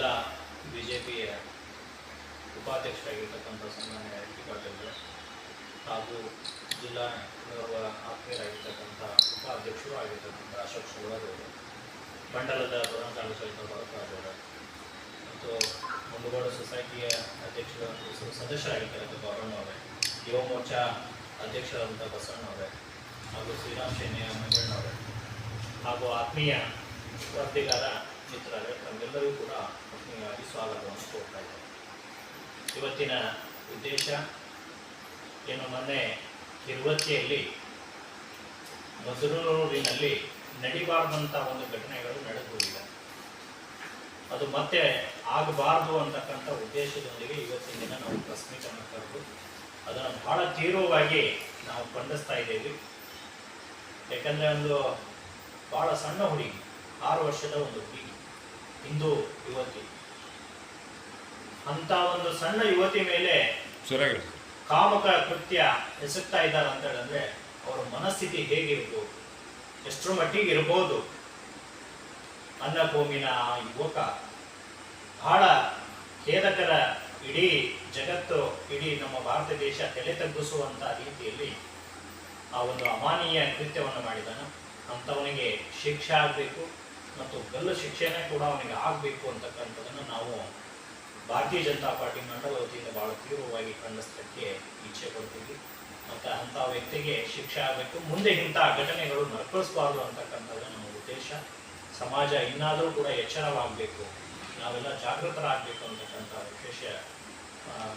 ಜಿಲ್ಲಾ B J ಪಿಯ ಉಪಾಧ್ಯಕ್ಷರಾಗಿರ್ತಕ್ಕಂಥ ಸನ್ಮಾನ್ಯ ಟಿ ಪಾಟೀಲ್ ಹಾಗೂ ಜಿಲ್ಲಾ ಗೌರವ ಆತ್ಮೀಯರಾಗಿರ್ತಕ್ಕಂಥ ಉಪಾಧ್ಯಕ್ಷರು ಆಗಿರ್ತಕ್ಕಂಥ ಅಶೋಕ್ ಶಿವರಾಜ್ ಮಂಡಲದ ಪ್ರಧಾನ ಕಾರ್ಯದರ್ಶಿ ಭರತರಾಜ್ ಮತ್ತು ಮುಂಡಗೋಡ ಸೊಸೈಟಿಯ ಅಧ್ಯಕ್ಷರು ಸದಸ್ಯರಾಗಿರ್ತಕ್ಕಂಥ ಗೌರವನವರೇ ಯುವ ಮೋರ್ಚಾ ಅಧ್ಯಕ್ಷರಾದಂಥ ಬಸವಣ್ಣ ಅವರೇ ಹಾಗೂ ಶ್ರೀರಾಮ್ ಸೇನೆಯ ಮಂಜಣ್ಣ ಅವರೇ ಹಾಗೂ ಆತ್ಮೀಯ ಸ್ಪರ್ಧಿಗಾರ ಮಿತ್ರರೇ ತಮ್ಮೆಲ್ಲರಿಗೂ ಕೂಡ ಆತ್ಮೀಯವಾಗಿ ಸ್ವಾಗತವನ್ನು ಕೋರ್ತಾ ಇದ್ದೇನೆ. ಇವತ್ತಿನ ಉದ್ದೇಶ ಏನು ಮೊನ್ನೆ ತಿರುವತಿಯಲ್ಲಿ ಮಸರೂರಿನಲ್ಲಿ ನಡಿಬಾರ್ದಂಥ ಒಂದು ಘಟನೆಗಳು ನಡೆದು ಹೋಗಿದೆ. ಅದು ಮತ್ತೆ ಆಗಬಾರ್ದು ಅಂತಕ್ಕಂಥ ಉದ್ದೇಶದೊಂದಿಗೆ ಇವತ್ತಿನ ದಿನ ನಾವು ಪ್ರೆಸ್ ಮೀಟನ್ನು ಕರೆದು ಅದನ್ನು ಬಹಳ ತೀವ್ರವಾಗಿ ನಾವು ಖಂಡಿಸ್ತಾ ಇದ್ದೇವೆ. ಯಾಕಂದರೆ ಒಂದು ಭಾಳ ಸಣ್ಣ ಹುಡುಗಿ, ಆರು ವರ್ಷದ ಒಂದು ಹುಡುಗಿ. ಹಿಂದೂ ಯುವತಿ. ಅಂತ ಒಂದು ಸಣ್ಣ ಯುವತಿ ಮೇಲೆ ಕಾಮಕ ಕೃತ್ಯ ಎಸಗ್ತಾ ಇದ್ದಾರೆ ಅಂತ ಹೇಳಿದ್ರೆ ಅವರ ಮನಸ್ಥಿತಿ ಹೇಗಿರ್ಬೋದು ಎಷ್ಟರ ಮಟ್ಟಿಗೆ ಇರಬಹುದು ಅನ್ನಕೋಮಿನ ಆ ಯುವಕ ಬಹಳ ಖೇದಕರ ಇಡೀ ಜಗತ್ತು ಇಡೀ ನಮ್ಮ ಭಾರತ ದೇಶ ತಲೆ ತಗ್ಗಿಸುವಂತ ರೀತಿಯಲ್ಲಿ ಆ ಒಂದು ಅಮಾನೀಯ ಕೃತ್ಯವನ್ನು ಮಾಡಿದಾನ ಅಂಥವನಿಗೆ ಶಿಕ್ಷೆ ಆಗಬೇಕು ಮತ್ತು ಗಲ್ಲು ಶಿಕ್ಷೆನೇ ಕೂಡ ಅವನಿಗೆ ಆಗಬೇಕು ಅಂತಕ್ಕಂಥದ್ದನ್ನು ನಾವು ಭಾರತೀಯ ಜನತಾ ಪಾರ್ಟಿ ಮಂಡಲ ವತಿಯಿಂದ ಬಹಳ ತೀವ್ರವಾಗಿ ಖಂಡಿಸ್ತಕ್ಕೆ ಇಚ್ಛೆ ಕೊಡ್ತೀವಿ ಮತ್ತು ಅಂಥ ವ್ಯಕ್ತಿಗೆ ಶಿಕ್ಷೆ ಆಗಬೇಕು. ಮುಂದೆ ಇಂಥ ಘಟನೆಗಳು ಮರುಕಳಿಸಬಾರ್ದು ಅಂತಕ್ಕಂಥದ್ದು ನಮ್ಮ ಉದ್ದೇಶ. ಸಮಾಜ ಇನ್ನಾದರೂ ಕೂಡ ಎಚ್ಚರವಾಗಬೇಕು. ನಾವೆಲ್ಲ ಜಾಗೃತರಾಗಬೇಕು ಅಂತಕ್ಕಂಥ ವಿಶೇಷ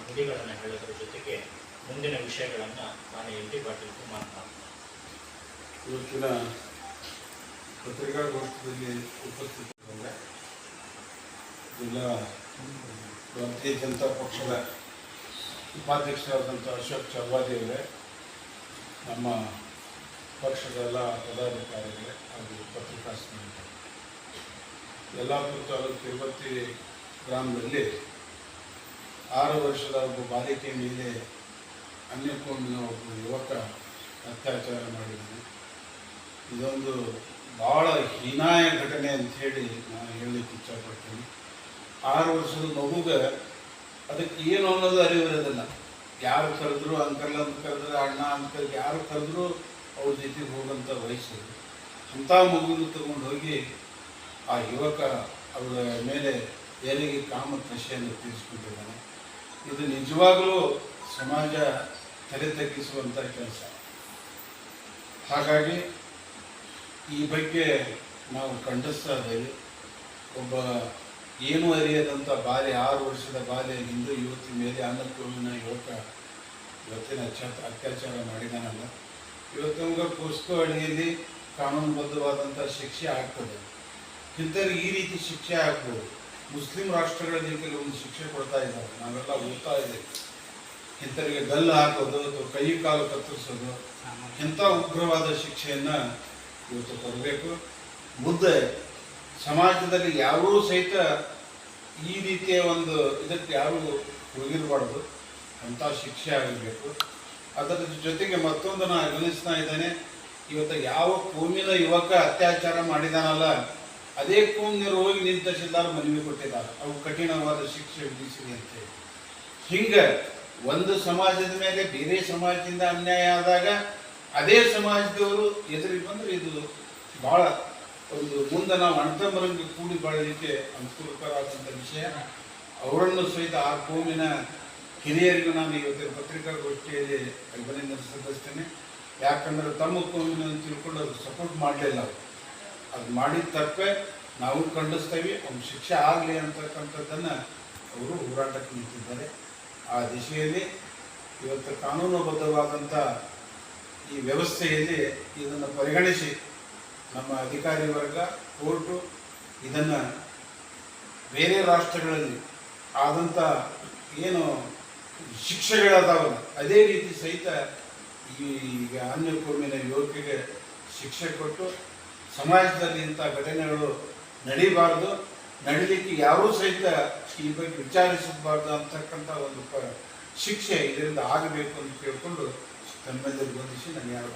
ನುಡಿಗಳನ್ನು ಹೇಳೋದ್ರ ಜೊತೆಗೆ ಮುಂದಿನ ವಿಷಯಗಳನ್ನು ನಾನು ಎಲ್ ಟಿ ಪಾಟೀಲ್ ಕುಮಾರ್ ಇವತ್ತಿನ ಪತ್ರಿಕಾಗೋಷ್ಠಿಯಲ್ಲಿ ಉಪಸ್ಥಿತರಿದ್ದಾರೆ. ಜಿಲ್ಲಾ ಭಾರತೀಯ ಜನತಾ ಪಕ್ಷದ ಉಪಾಧ್ಯಕ್ಷರಾದಂಥ ಅಶೋಕ್ ಚರ್ವಾದಿ ಅವರೇ, ನಮ್ಮ ಪಕ್ಷದ ಎಲ್ಲ ಪದಾಧಿಕಾರಿಗಳೇ ಹಾಗೂ ಪತ್ರಿಕಾ ಸ್ನೇಹಿತರು. ಯಲ್ಲಾಪುರ ತಾಲೂಕು ತಿರುಪತಿ ಗ್ರಾಮದಲ್ಲಿ ಆರು ವರ್ಷದ ಒಬ್ಬ ಬಾಲಿಕೆ ಮೇಲೆ ಅನ್ಯಕೊಂಡಿನ ಒಬ್ಬ ಯುವಕ ಅತ್ಯಾಚಾರ ಮಾಡಿದ್ದಾನೆ. ಇದೊಂದು ಭಾಳ ಹೀನಾಯ ಘಟನೆ ಅಂತ ಹೇಳಿ ನಾನು ಹೇಳಲಿಕ್ಕೆ ಇಚ್ಛಪಡ್ತೀನಿ ಆರು ವರ್ಷದ ಮಗುಗೆ ಅದಕ್ಕೆ ಏನು ಅನ್ನೋದು ಅರಿವಿರೋದಿಲ್ಲ ಯಾರು ಕರೆದ್ರು ಅಂಕಲ್ ಅಂತ ಕರೆದ್ರೆ ಅಣ್ಣ ಅಂತ ಯಾರು ಕರೆದ್ರು ಅವ್ರ ಜೊತೆಗೆ ಹೋಗೋಂಥ ವಯಸ್ಸು. ಅಂಥ ಮಗುನ ತಗೊಂಡು ಹೋಗಿ ಆ ಯುವಕ ಅವರ ಮೇಲೆ ಏನಿಗೆ ಕಾಮ ನಶೆಯನ್ನು ತೀರಿಸ್ಕೊಂಡಿದ್ದಾನೆ ಇದು ನಿಜವಾಗಲೂ ಸಮಾಜ ತಲೆ ತಗ್ಗಿಸುವಂಥ ಕೆಲಸ. ಹಾಗಾಗಿ ಈ ಬಗ್ಗೆ ನಾವು ಖಂಡಿಸ್ತಾ ಇದ್ದೇವೆ. ಒಬ್ಬ ಏನು ಅರಿಯದಂಥ ಬಾಲ್ಯ ಆರು ವರ್ಷದ ಬಾಲ್ಯ ಹಿಂದೂ ಯುವತಿ ಮೇಲೆ ಅನ್ನಪೂರ್ಣ ಯುವಕ ಇವತ್ತಿನ ಅತ್ಯಾಚ, ಅತ್ಯಾಚಾರ ಮಾಡಿದಾನಲ್ಲ. ಇವತ್ತು ನಮ್ಗೆ ಪುಸ್ತಕ ಅಡಿಯಲ್ಲಿ ಕಾನೂನುಬದ್ಧವಾದಂಥ ಶಿಕ್ಷೆ ಆಗ್ತದೆ. ಇಂಥವ್ರಿಗೆ ಈ ರೀತಿ ಶಿಕ್ಷೆ ಆಗ್ಬೋದು. ಮುಸ್ಲಿಂ ರಾಷ್ಟ್ರಗಳಲ್ಲಿ ಕೆಲವೊಂದು ಶಿಕ್ಷೆ ಕೊಡ್ತಾ ಇದ್ದಾರೆ. ನಾವೆಲ್ಲ ಓದ್ತಾ ಇದ್ದೇವೆ. ಇಂಥವರಿಗೆ ಗಲ್ಲು ಹಾಕೋದು ಅಥವಾ ಕೈ ಕಾಲು ಕತ್ತರಿಸೋದು ಎಂಥ ಉಗ್ರವಾದ ಶಿಕ್ಷೆಯನ್ನು ಇವತ್ತು ಕೊಡಬೇಕು ಮುದ್ದೆ ಸಮಾಜದಲ್ಲಿ ಯಾರೂ ಸಹಿತ ಈ ರೀತಿಯ ಒಂದು ಇದಕ್ಕೆ ಯಾರೂ ಹೋಗಿರಬಾರ್ದು. ಅಂಥ ಶಿಕ್ಷೆ ಆಗಬೇಕು. ಅದರ ಜೊತೆಗೆ ಮತ್ತೊಂದು ನಾನು ಗಮನಿಸ್ತಾ ಇದ್ದೇನೆ. ಇವತ್ತು ಯಾವ ಕೋಮಿನ ಯುವಕ ಅತ್ಯಾಚಾರ ಮಾಡಿದಾನಲ್ಲ, ಅದೇ ಕೋಮಿನರು ಹೋಗಿ ನಿಂತ ತಹಶೀಲ್ದಾರ್ ಮನವಿ ಕೊಟ್ಟಿದ್ದಾರೆ. ಅವು ಕಠಿಣವಾದ ಶಿಕ್ಷೆ ವಿಧಿಸಿದೆ ಅಂತೇಳಿ ಹಿಂಗೆ ಒಂದು ಸಮಾಜದ ಮೇಲೆ ಬೇರೆ ಸಮಾಜದಿಂದ ಅನ್ಯಾಯ ಆದಾಗ ಅದೇ ಸಮಾಜದವರು ಎದುರಿಗೆ ಬಂದ್ರೆ ಇದು ಬಹಳ ಒಂದು ಮುಂದೆ ನಾವು ಅಣ್ತಂಬರಂಗೆ ಕೂಡಿ ಬಾಳಲಿಕ್ಕೆ ಅನುಕೂಲಕರವಾದಂಥ ವಿಷಯ. ಅವರನ್ನು ಸಹಿತ ಆ ಕೋಮಿನ ಹಿರಿಯರಿಗೂ ನಾನು ಇವತ್ತಿನ ಪತ್ರಿಕಾಗೋಷ್ಠಿಯಲ್ಲಿ ಅಭಿನಂದನೆ ಸಲ್ಲಿಸ್ತೇನೆ. ಯಾಕಂದ್ರೆ ತಮ್ಮ ಕೋಮಿನ ತಿಳ್ಕೊಂಡು ಅದು ಸಪೋರ್ಟ್ ಮಾಡಲಿಲ್ಲ ಅವರು. ಅದು ಮಾಡಿದ ತಪ್ಪೆ ನಾವು ಖಂಡಿಸ್ತೇವೆ. ಅವ್ನ ಶಿಕ್ಷೆ ಆಗಲಿ ಅಂತಕ್ಕಂಥದ್ದನ್ನು ಅವರು ಹೋರಾಟಕ್ಕೆ ನಿಂತಿದ್ದಾರೆ. ಆ ದಿಶೆಯಲ್ಲಿ ಇವತ್ತು ಕಾನೂನುಬದ್ಧವಾದಂಥ ಈ ವ್ಯವಸ್ಥೆಯಲ್ಲಿ ಇದನ್ನು ಪರಿಗಣಿಸಿ ನಮ್ಮ ಅಧಿಕಾರಿ ವರ್ಗ, ಕೋರ್ಟು ಇದನ್ನು ಬೇರೆ ರಾಷ್ಟ್ರಗಳಲ್ಲಿ ಆದಂಥ ಏನು ಶಿಕ್ಷೆಗಳದಾವಲ್ಲ ಅದೇ ರೀತಿ ಸಹಿತ ಈಗ ಅನ್ಯ ಕೋಮಿನ ಯುವಕಿಗೆ ಶಿಕ್ಷೆ ಕೊಟ್ಟು ಸಮಾಜದಲ್ಲಿ ಇಂಥ ಘಟನೆಗಳು ನಡೀಬಾರ್ದು, ನಡೀಲಿಕ್ಕೆ ಯಾರೂ ಸಹಿತ ಈ ಬಗ್ಗೆ ವಿಚಾರಿಸಬಾರ್ದು ಅಂತಕ್ಕಂಥ ಒಂದು ಶಿಕ್ಷೆ ಇದರಿಂದ ಆಗಬೇಕು ಅಂತ ಕೇಳಿಕೊಂಡು ಬಂಧಿಸಿ ಯಾರು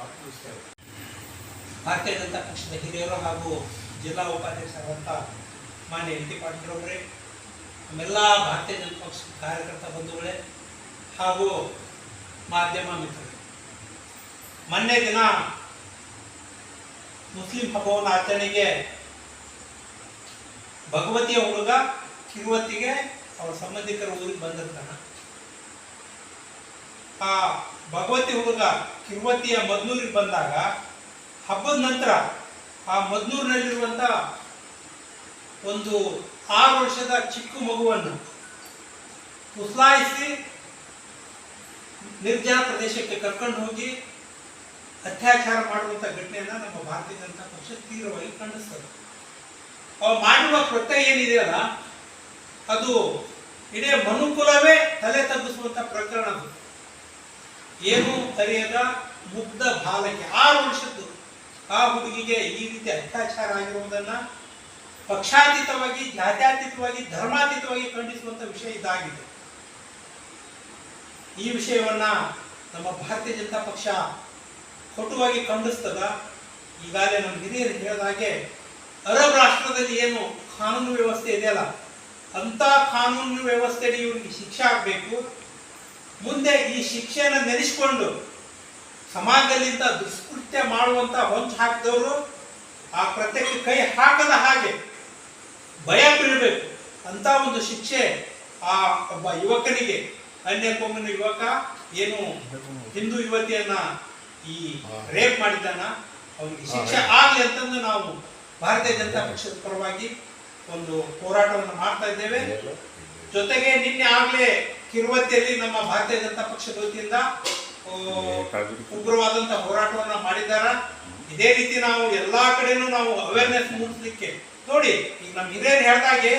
ಭಾರತೀಯ ಜನತಾ ಪಕ್ಷದ ಹಿರಿಯರು ಹಾಗೂ ಜಿಲ್ಲಾ ಉಪಾಧ್ಯಕ್ಷರಾದಂಥ ಮಾನ್ಯ ಎನ್ ಟಿ ಪಾಟೀಲ್ ಅವರೇ, ನಮ್ಮೆಲ್ಲ ಭಾರತೀಯ ಜನತಾ ಪಕ್ಷದ ಕಾರ್ಯಕರ್ತ ಬಂಧುಗಳೇ ಹಾಗೂ ಮಾಧ್ಯಮ ಮಿತ್ರರು, ಮೊನ್ನೆ ದಿನ ಮುಸ್ಲಿಂ ಹಬ್ಬವನ್ನು ಆಚರಣೆಗೆ ಭಗವತಿಯ ಹುಡುಗ ಕಿರುವತ್ತಿಗೆ ಅವರ ಸಂಬಂಧಿಕರ ಊರಿಗೆ ಬಂದಿರ್ತಾನೆ ಆ ಭಗವತಿ ಹುಡುಗ ಕಿರುವತಿಯ ಮದ್ನೂರಿಗೆ ಬಂದಾಗ, ಹಬ್ಬದ ನಂತರ ಆ ಮದ್ನೂರಿನಲ್ಲಿರುವಂತ ಒಂದು ಆರು ವರ್ಷದ ಚಿಕ್ಕ ಮಗುವನ್ನು ಉಸ್ಲಾಯಿಸಿ ನಿರ್ಜನ ಪ್ರದೇಶಕ್ಕೆ ಕರ್ಕೊಂಡು ಹೋಗಿ ಅತ್ಯಾಚಾರ ಮಾಡುವಂಥ ಘಟನೆಯನ್ನ ನಮ್ಮ ಭಾರತೀಯ ಜನತಾ ಪಕ್ಷ ತೀವ್ರವಾಗಿ ಖಂಡಿಸ್ತದೆ. ಅವ್ರು ಮಾಡಿರುವ ಕೃತ್ಯ ಏನಿದೆಯಲ್ಲ ಅದು ಇಡೀ ಮನುಕುಲವೇ ತಲೆ ತಗ್ಗಿಸುವಂತ ಪ್ರಕರಣ ಅದು. ಏನು ಸರಿಯಾದ ಮುಗ್ಧ ಬಾಲಕಿ. ಆರು ವರ್ಷದ್ದು. ಆ ಹುಡುಗಿಗೆ ಈ ರೀತಿ ಅತ್ಯಾಚಾರ ಆಗಿರುವುದನ್ನ ಪಕ್ಷಾತೀತವಾಗಿ, ಜಾತ್ಯಾತೀತವಾಗಿ, ಧರ್ಮಾತೀತವಾಗಿ ಖಂಡಿಸುವಂತ ವಿಷಯ ಇದಾಗಿದೆ. ಈ ವಿಷಯವನ್ನ ನಮ್ಮ ಭಾರತೀಯ ಜನತಾ ಪಕ್ಷ ಕಟುವಾಗಿ ಖಂಡಿಸ್ತದ. ಈಗಾಗಲೇ ನಮ್ಮ ಹಿರಿಯರು ಹೇಳಿದ ಹಾಗೆ, ಅರಬ್ ರಾಷ್ಟ್ರದಲ್ಲಿ ಏನು ಕಾನೂನು ವ್ಯವಸ್ಥೆ ಇದೆಯಲ್ಲ ಅಂತ ಕಾನೂನು ವ್ಯವಸ್ಥೆಯಲ್ಲಿ ಇವರಿಗೆ ಶಿಕ್ಷೆ ಆಗಬೇಕು. ಮುಂದೆ ಈ ಶಿಕ್ಷೆಯನ್ನು ನೆನೆಸ್ಕೊಂಡು ಸಮಾಜದಲ್ಲಿಂದ ದುಷ್ಕೃತ್ಯ ಮಾಡುವಂತ ಹೊಂಚು ಹಾಕಿದವರು ಆ ಕೃತ್ಯಕ್ಕೆ ಕೈ ಹಾಕದ ಹಾಗೆ ಭಯ ಬೀಳಬೇಕು ಅಂತ ಒಂದು ಶಿಕ್ಷೆ ಆ ಒಬ್ಬ ಯುವಕನಿಗೆ ಅನ್ಯ ಕೊಮ್ಮನ ಯುವಕ ಏನು ಹಿಂದೂ ಯುವತಿಯನ್ನ ಈ ರೇಪ್ ಮಾಡಿದ್ದಾನ ಅವನಿಗೆ ಶಿಕ್ಷೆ ಆಗಲಿ ಅಂತಂದು ನಾವು ಭಾರತೀಯ ಜನತಾ ಪಕ್ಷದ ಪರವಾಗಿ ಒಂದು ಹೋರಾಟವನ್ನು ಮಾಡ್ತಾ ಇದ್ದೇವೆ. ಜೊತೆಗೆ ನಿನ್ನೆ ಆಗ್ಲೇ ಕಿರುವತ್ತಿಯಲ್ಲಿ ನಮ್ಮ ಭಾರತೀಯ ಜನತಾ ಪಕ್ಷದ ವತಿಯಿಂದ ಉಗ್ರವಾದಂತ ಹೋರಾಟವನ್ನ ಮಾಡಿದ್ದಾರ. ಇದೇ ರೀತಿ ನಾವು ಎಲ್ಲಾ ಕಡೆನೂ ನಾವು ಅವೇರ್ನೆಸ್ ಮೂಡಿಸ್ಲಿಕ್ಕೆ ನೋಡಿ, ಈಗ ನಮ್ಮ ಹಿರಿಯರು ಹೇಳ್ದಾಗೆ,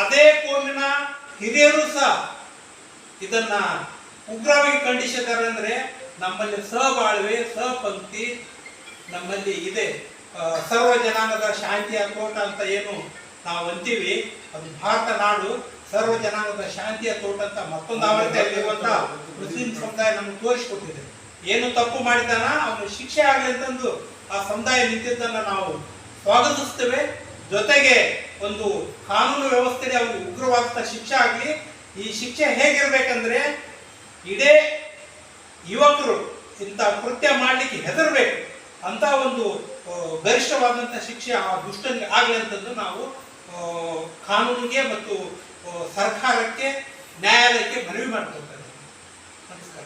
ಅದೇ ಕೋಮಿನ ಹಿರಿಯರು ಸಹ ಇದನ್ನ ಉಗ್ರವಾಗಿ ಖಂಡಿಸಿದ್ದಾರೆ ಅಂದ್ರೆ ನಮ್ಮಲ್ಲಿ ಸಹಬಾಳ್ವೆ, ಸಹಪಂಕ್ತಿ, ನಮ್ಮಲ್ಲಿ ಇದೆ ಸರ್ವ ಜನಾಂಗದ ಶಾಂತಿಯ ಕೋಟ ಅಂತ ಏನು ನಾವು ಅಂತೀವಿ. ಅದು ಭಾರತ ನಾಡು. ಸರ್ವ ಜನಾಂಗದ ಶಾಂತಿಯ ತೋಟ ಅಂತ ಮತ್ತೊಂದು ಆವೃತ್ತಿಯಲ್ಲಿರುವಂತ ಮುಸ್ಲಿಂ ಸಮುದಾಯ ನಮ್ಗೆ ತೋರಿಸಿಕೊಟ್ಟಿದೆ. ಏನು ತಪ್ಪು ಮಾಡಿದಾನ ಅವನು ಶಿಕ್ಷೆ ಆಗಲಿ ಅಂತಂದು ಆ ಸಮುದಾಯ ನಿಂತಿದ್ದನ್ನ ನಾವು ಸ್ವಾಗತಿಸ್ತೇವೆ. ಜೊತೆಗೆ ಒಂದು ಕಾನೂನು ವ್ಯವಸ್ಥೆಗೆ ಅವ್ರಿಗೆ ಉಗ್ರವಾದ ಶಿಕ್ಷೆ ಆಗಲಿ, ಈ ಶಿಕ್ಷೆ ಹೇಗಿರ್ಬೇಕಂದ್ರೆ ಇಡೇ ಯುವಕರು ಇಂಥ ಕೃತ್ಯ ಮಾಡಲಿಕ್ಕೆ ಹೆದರ್ಬೇಕು. ಅಂತ ಒಂದು ಗರಿಷ್ಠವಾದಂಥ ಶಿಕ್ಷೆ ಆ ದುಷ್ಟನಿಗೆ ಆಗಲಿ ಅಂತಂದು ನಾವು ಕಾನೂನಿಗೆ ಮತ್ತು ಸರ್ಕಾರಕ್ಕೆ ನ್ಯಾಯಾಲಯಕ್ಕೆ ಮನವಿ ಮಾಡ್ಕೊಳ್ತಾ ಇದ್ದೀವಿ ನಮಸ್ಕಾರ